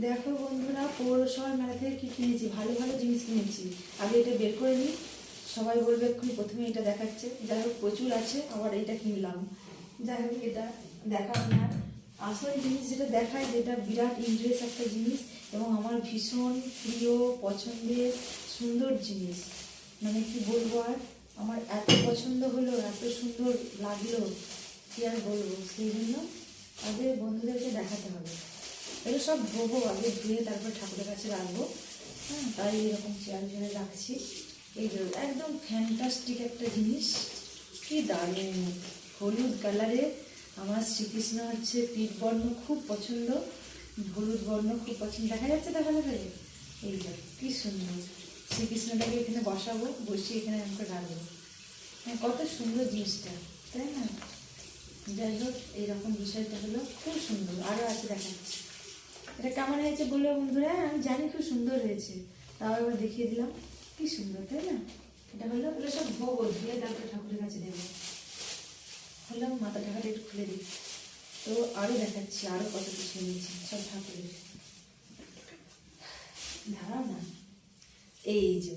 দেখো বন্ধুরা, পৌরসভার মেলা থেকে কি কিনেছি? ভালো ভালো জিনিস কিনেছি। আগে এটা বের করে নিই। সবাই বলবে এক্ষুনি প্রথমে এটা দেখাচ্ছে। যাই হোক, প্রচুর আছে, আবার এইটা কিনলাম। যাই হোক, এটা দেখা আপনার আসল জিনিস যেটা দেখায়, যেটা বিরাট ইন্টারেস্ট একটা জিনিস এবং আমার ভীষণ প্রিয়, পছন্দের, সুন্দর জিনিস। মানে কি বলব আর? আমার এত পছন্দ হলো, এত সুন্দর লাগল, কি আর বলব? সেই জন্য আগে বন্ধুদেরকে দেখাতে হবে। এগুলো সব ধোবো আগে, ধুয়ে তারপর ঠাকুরের কাছে রাখব। হ্যাঁ তাই এরকম চেয়ার চেয়ারে রাখছি। এই যে একদম ফ্যান্টাস্টিক একটা জিনিস। কি দারুণ। হলুদ কালারে আমার শ্রীকৃষ্ণ হচ্ছে পিঠ বর্ণ খুব পছন্দ। হলুদ বর্ণ খুব পছন্দ। দেখা যাচ্ছে তো ভালো করে? এই কি সুন্দর। শ্রীকৃষ্ণটাকে এখানে বসাবো, বসিয়ে এখানে আমাকে রাখব। হ্যাঁ কত সুন্দর জিনিসটা, তাই না? যাই হোক এইরকম বিষয়টা হলো খুব সুন্দর। আরও আছে দেখাচ্ছি। এটা কেমন হয়েছে বলল বন্ধুরা? আমি জানি খুব সুন্দর হয়েছে। তাও এবার দেখিয়ে দিলাম। কি সুন্দর, তাই না? এটা হলো বলে সব ভোগ দিয়ে তারপরে ঠাকুরের কাছে দেবো। হলো মাথা ঢাকাটা একটু খুলে দিই। তো আরও দেখাচ্ছি আরও কত কিছু নিয়েছি সব ঠাকুরের। দাঁড়াও না। এই যে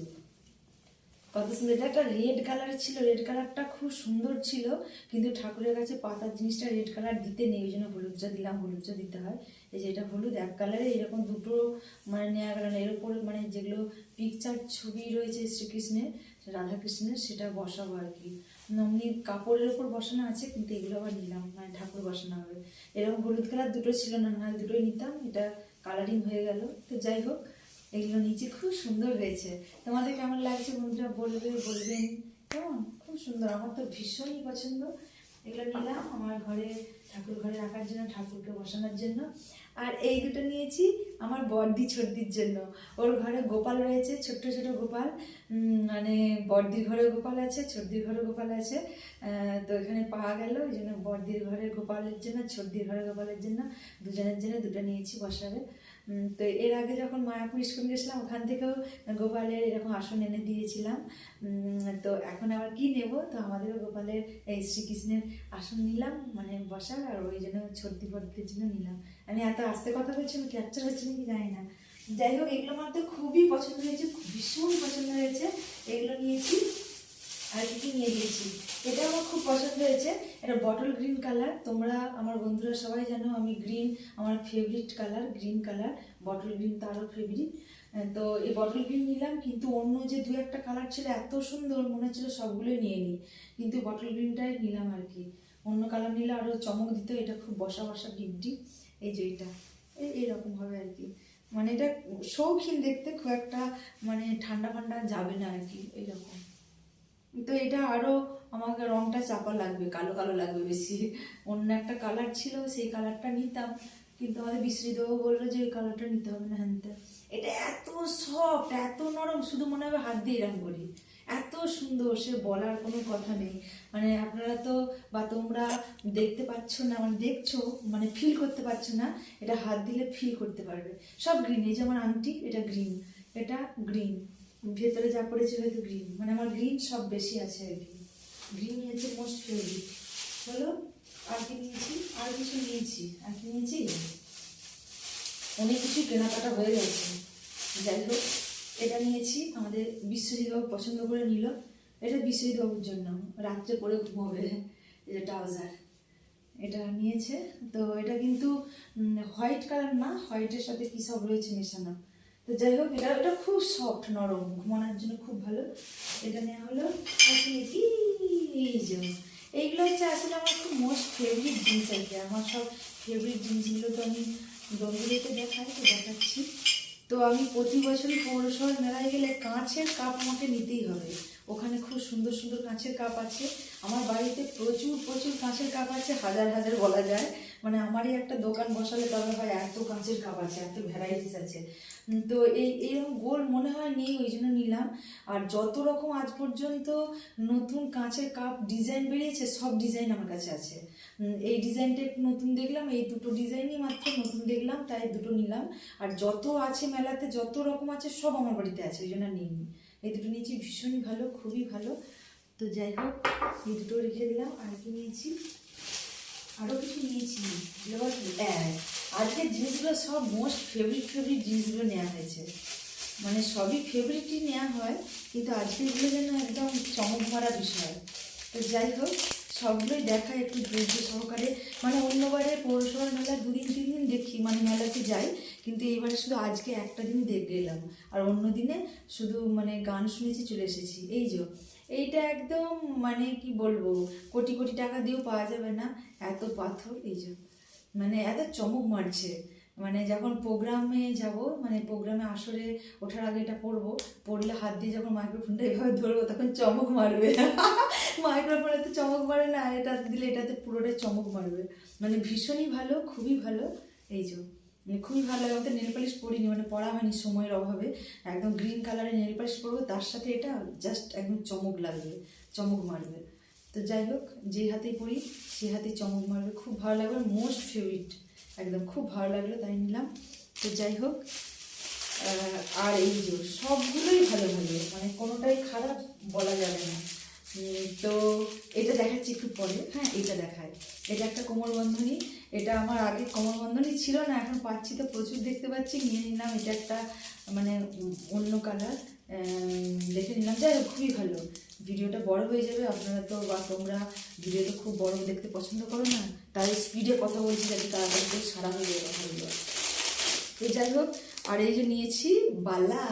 কত সুন্দর এটা একটা রেড কালার ছিল রেড কালারটা খুব সুন্দর ছিল, কিন্তু ঠাকুরের কাছে পাতার জিনিসটা রেড কালার দিতে নেই, ওই জন্য হলুদটা দিলাম, হলুদটা দিতে হয়। এই যে এটা হলুদ, এক কালারে এরকম দুটো মানে নেওয়া গেল না, এর উপরে মানে যেগুলো পিকচার ছবি রয়েছে শ্রীকৃষ্ণের, রাধাকৃষ্ণের, সেটা বসাবো আর কি। এমনি কাপড়ের উপর বসানো আছে, কিন্তু এগুলো আবার নিলাম মানে ঠাকুর বসানো হবে। এরকম হলুদ কালার দুটো ছিল না না দুটোই নিতাম, এটা কালারিং হয়ে গেল। তো যাই হোক এগুলো নিচে খুব সুন্দর হয়েছে। তোমাদের কেমন লাগছে? বন্ধুরা বলবে, বলবেন। কেমন? খুব সুন্দর। আমার তো ভীষণই পছন্দ। এগুলো নিলাম আমার ঘরে, ঠাকুর ঘরে রাখার জন্য, ঠাকুরকে বসানোর জন্য। আর এই দুটো নিয়েছি আমার বর্দি ছর্দির জন্য। ওর ঘরে গোপাল রয়েছে, ছোট্ট ছোট গোপাল। মানে বর্দির ঘরে গোপাল আছে, ছর্দির ঘরে গোপাল আছে। তো এখানে পাওয়া গেল। ওই জন্য বর্দির ঘরে গোপালের জন্য, ছর্দির ঘরে গোপালের জন্য, দুজনের জন্য দুটো নিয়েছি বসাবে। তো এর আগে যখন মায়াপুর স্কুল গেছিলাম, ওখান থেকেও গোপালের এরকম আসন এনে দিয়েছিলাম। তো এখন আবার কি নেব? তো আমাদেরও গোপালের এই শ্রীকৃষ্ণের আসন নিলাম মানে বসার, আর ওই জন্য ছর্দি পর্দির জন্য নিলাম। আমি এত আস্তে কথা বলছি, আমি ক্যাপচার হচ্ছে নাকি জানি না। যাই হোক, এগুলো আমার তো খুবই পছন্দ হয়েছে, ভীষণ পছন্দ হয়েছে। এগুলো নিয়েছি, আর কি কি নিয়ে দিয়েছি এটা আমার খুব পছন্দ হয়েছে। এটা বটল গ্রিন কালার তোমরা, আমার বন্ধুরা সবাই জানো আমি গ্রিন আমার favourite colour green colour bottle green তো আরও ফেভারিট তো এই বটল গ্রিন নিলাম, কিন্তু অন্য যে দু একটা কালার ছিল এত সুন্দর, মনে হচ্ছিল সবগুলোই নিয়ে নিই। কিন্তু বটল গ্রিনটাই নিলাম আর কি। অন্য কালার নিলে আরও চমক দিত, এটা খুব বসা বসা ডিপডি এই যে এটা, এই এইরকম হবে আর কি। মানে এটা শৌখিন দেখতে, খুব একটা মানে ঠান্ডা ফান্ডা যাবে না আর কি, এইরকম। তো এটা আরও আমাকে রংটা চাপা লাগবে, কালো কালো লাগবে বেশি। অন্য একটা কালার ছিল, সেই কালারটা নিতাম। কিন্তু আমাদের বিশ্বজিৎবাবু বলল যে ওই কালারটা নিতে হবে না হ্যানতে এটা এত সফট এত নরম, শুধু মনে হবে হাত দিয়ে এরম করি। এত সুন্দর, সে বলার কোনো কথা নেই। মানে আপনারা তো, বা তোমরা দেখতে পাচ্ছ না মানে দেখছ মানে ফিল করতে পারছ না, এটা হাত দিলে ফিল করতে পারবে। সব গ্রিন এই যে আমার আংটি এটা গ্রিন এটা গ্রিন ভেতরে যা পড়েছে হয়তো গ্রিন মানে আমার গ্রিন সব বেশি আছে আর কি। গ্রিন হচ্ছে মোস্ট ফেভারিট হলো আর কি নিয়েছি? আর কিছু নিয়েছি? আর কি নিয়েছি? অনেক কিছু কেনাকাটা হয়ে গেছে। যাই হোক, এটা নিয়েছি। আমাদের বিশ্বজিৎবাবু পছন্দ করে নিল। এটা বিশ্বজিৎবাবুর জন্য। রাত্রে পরে ঘুমোবে। এটা ট্রাউজার এটা নিয়েছে। তো এটা কিন্তু হোয়াইট কালার না। হোয়াইটের সাথে কী সব রয়েছে মেশানো? তো যাই হোক, এটা এটা খুব সফট নরম, ঘুমানোর জন্য খুব ভালো। এটা নেওয়া হলো এইগুলো হচ্ছে আসলে আমার খুব মোস্ট ফেভারিট জিনিস আর কি। আমার সব ফেভারিট জিনিসগুলো তো আমি বন্ধুদেরকে দেখাই, তো দেখাচ্ছি। তো আমি প্রতি বছরই পৌরসভার মেলায় গেলে কাঁচের কাপ আমাকে নিতেই হবে। ওখানে খুব সুন্দর সুন্দর কাঁচের কাপ আছে। আমার বাড়িতে প্রচুর প্রচুর কাঁচের কাপ আছে, হাজার হাজার বলা যায়। মানে আমারই একটা দোকান বসালে তবে হয় এত কাঁচের কাপ আছে, এত ভ্যারাইটিস আছে। তো এই এরকম গোল মনে হয় নেই, ওই জন্য নিলাম। আর যত রকম আজ পর্যন্ত নতুন কাঁচের কাপ ডিজাইন বেরিয়েছে, সব ডিজাইন আমার কাছে আছে। এই ডিজাইনটা একটু নতুন দেখলাম, এই দুটো ডিজাইনই মাত্র নতুন দেখলাম, তাই দুটো নিলাম। আর যত আছে মেলাতে, যত রকম আছে, সব আমার বাড়িতে আছে, ওই জন্য নিইনি। এই দুটো নিয়েছি, ভীষণই ভালো, খুবই ভালো। তো যাই হোক, এই দুটো রেখে দিলাম। আর কি নিয়েছি? আরও কিছু নিয়েছি। হ্যাঁ আজকের জিনিসগুলো সব মোস্ট ফেভারিট ফেভারিট জিনিসগুলো নেওয়া হয়েছে। মানে সবই ফেভারিটই নেওয়া হয়, কিন্তু আজকে এগুলো যেন একদম চমক মারা বিষয়। তো যাই হোক সবগুলোই দেখা একটু ধৈর্য সহকারে। মানে অন্যবারে পৌরসভার মেলা দুদিন, তিন দিন দেখি মানে মেলাতে যাই, কিন্তু এইবারে শুধু আজকে একটা দিন দেখ গেলাম। আর অন্য দিনে শুধু মানে গান শুনেছি, চলে এসেছি। এই যে, এইটা একদম মানে কি বলব, কোটি কোটি টাকা দিয়েও পাওয়া যাবে না। এত পাথর, এই যে মানে এত চমক মারছে। মানে যখন প্রোগ্রামে যাব মানে প্রোগ্রামে আসরে ওঠার আগে এটা পড়ব পড়লে হাত দিয়ে যখন মাইক্রোফোনটা এভাবে ধরবো, তখন চমক মারবে। মাইক্রোফোনে তো চমক মারে না এটা দিলে এটাতে পুরোটাই চমক মারবে। মানে ভীষণই ভালো, খুবই ভালো। এই যে মানে খুবই ভালো। লাগে আমাদের নেল পালিশ পরিনি মানে পড়া হয়নি সময়ের অভাবে। একদম গ্রিন কালারের নেল পালিশ পরবো, তার সাথে এটা জাস্ট একদম চমক লাগবে, চমক মারবে। তো যাই হোক যে হাতেই পড়ি সে হাতেই চমক মারবে। খুব ভালো লাগবে মোস্ট ফেভারিট একদম খুব ভালো লাগল, তাই নিলাম। তো যাই হোক আর এই যে সবগুলোই ভালো ভালো মানে কোনোটাই খারাপ বলা যাবে না। তো এটা দেখাচ্ছি একটু পরে হ্যাঁ এটা দেখায় এটা একটা কোমর বন্ধনী, এটা আমার আগে কোমর বন্ধনী ছিল না, এখন পাচ্ছি তো প্রচুর দেখতে পাচ্ছি, নিয়ে নিলাম, এটা একটা মানে অন্য কালার। দেখে নিলাম। যাই হোক, খুবই ভালো। ভিডিওটা বড় হয়ে যাবে। আপনারা তো বা তোমরা ভিডিও তো খুব বড় দেখতে পছন্দ করো না, তাই স্পিডে কথা বলছি যাতে তাড়াতাড়ি সারা হয়ে যাবে কথাগুলো। তো যাই হোক, আর এই যে নিয়েছি বালা।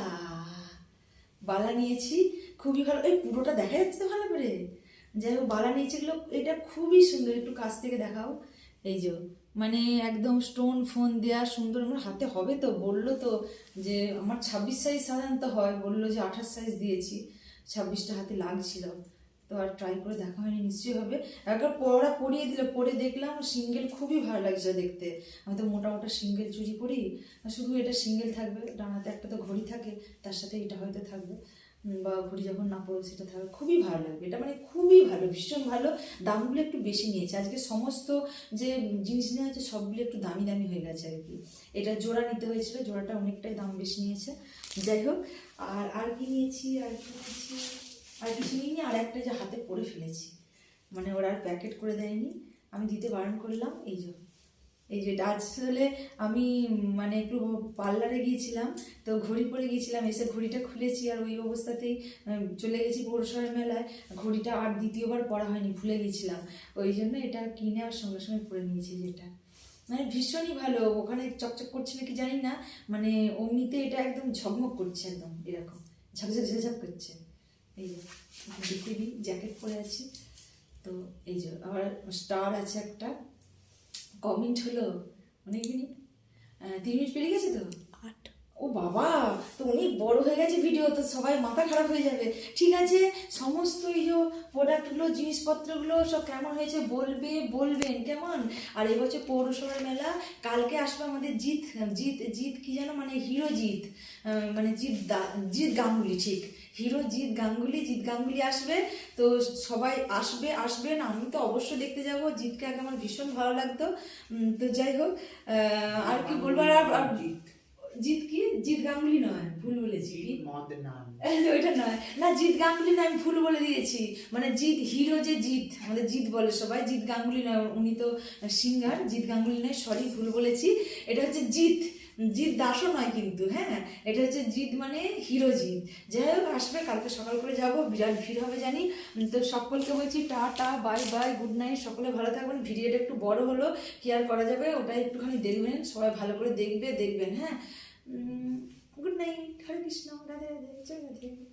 বালা নিয়েছি, খুবই ভালো। এই পুরোটা দেখা যাচ্ছে তো ভালো করে? যাই হোক, বালা নিয়েছি এগুলো, এটা খুবই সুন্দর। একটু কাছ থেকে দেখাও। এই যে মানে একদম স্টোন ফোন দেওয়া সুন্দর, আমার হাতে হবে তো? বলল তো যে, আমার ছাব্বিশ সাইজ সাধারণত হয়, বলল যে আঠাশ সাইজ দিয়েছি, ছাব্বিশটা হাতে লাগছিল। তো আর ট্রাই করে দেখা হয়নি, নিশ্চয়ই হবে। একবার পড়া পরিয়ে দিল পরে দেখলাম সিঙ্গেল খুবই ভালো লাগছে দেখতে। আমি তো মোটা মোটা সিঙ্গেল চুরি আর শুধু এটা সিঙ্গেল থাকবে, ডানাতে একটা তো ঘড়ি থাকে, তার সাথে এটা হয়তো থাকবে। বা ঘড়ি যখন না পড়বে সেটা থাকবে খুবই ভালো লাগবে। এটা মানে খুবই ভালো, ভীষণ ভালো। দামগুলো একটু বেশি নিয়েছে। আজকে সমস্ত যে জিনিস নেওয়া হচ্ছে সবগুলো একটু দামি দামি হয়ে গেছে আর কি। এটা জোড়া নিতে হয়েছিল, জোড়াটা অনেকটাই দাম বেশি নিয়েছে। যাই হোক, আর আর কি নিয়েছি, আর কি নিয়েছি? আর কিছু নিইনি, আর একটা যে হাতে পরে ফেলেছি। মানে ওরা আর প্যাকেট করে দেয়নি। আমি দিতে বারণ করলাম, এই যে। এই যে আসলে আমি মানে একটু পার্লারে গিয়েছিলাম, তো ঘড়ি পরে গিয়েছিলাম, এসে ঘড়িটা খুলেছি আর ওই অবস্থাতেই চলে গেছি পৌরসভার মেলায়। ঘড়িটা আর দ্বিতীয়বার পরা হয়নি, ভুলে গেছিলাম ওই জন্য এটা কিনে আর সঙ্গে সঙ্গে পরে নিয়েছি যেটা। মানে ভীষণই ভালো, ওখানে চকচক করছে নাকি জানি না মানে অমনিতে এটা একদম ঝকমক করছে একদম, এরকম। ঝকঝক ঝকঝক করছে। এই যে দেখিয়ে দিই, জ্যাকেট পরে আছি। তো এই যে, আবার স্টার আছে একটা। ক মিনিট হলো অনেক আহ, তিন গেছে তো? ও বাবা, তো অনেক বড় হয়ে গেছে ভিডিও তো সবাই মাথা খারাপ হয়ে যাবে। ঠিক আছে, সমস্ত এই যে প্রোডাক্টগুলো জিনিসপত্রগুলো সব কেমন হয়েছে বলবে, বলবেন, কেমন? আর এবছর পৌরসভার মেলা, কালকে আসবে আমাদের জিৎ জিৎ জিৎ কি যেন মানে হিরো জিৎ মানে জিৎ দা- জিৎ গাঙ্গুলি, ঠিক। হিরো জিৎ গাঙ্গুলি জিৎ গাঙ্গুলি আসবে, তো সবাই আসবে আসবেন আমি তো অবশ্যই দেখতে যাব, জিৎকে আগে আমার ভীষণ ভালো লাগতো। তো যাই হোক আর কি বলব, আর আর জিৎ কি? জিৎ গাঙ্গুলি নয় ভুল বলেছি। এই ওইটা নয়। না জিৎ গাঙ্গুলি না আমি ভুল বলে দিয়েছি। মানে জিৎ হিরো যে জিৎ আমাদের জিৎ বলে সবাই জিৎ গাঙ্গুলি নয় উনি তো সিঙ্গার জিৎ গাঙ্গুলি নয় সরি ভুল বলেছি। এটা হচ্ছে জিৎ। জিৎ দাসও নয় কিন্তু হ্যাঁ? এটা হচ্ছে জিৎ মানে হিরো জিৎ। যাই হোক, আসবে, কালকে সকাল করে যাব, বিরাট ভিড় হবে জানি। তো সকলকে বলছি টা টা বাই বাই, গুড নাইট, সকলে ভালো থাকবেন। ভিডিওটা একটু বড় হলো, কি আর করা যাবে ওটা একটুখানি দেখবেন, সবাই ভালো করে দেখবে, দেখবেন হ্যাঁ? Good night, Hare Krishna, Radhe Radhe.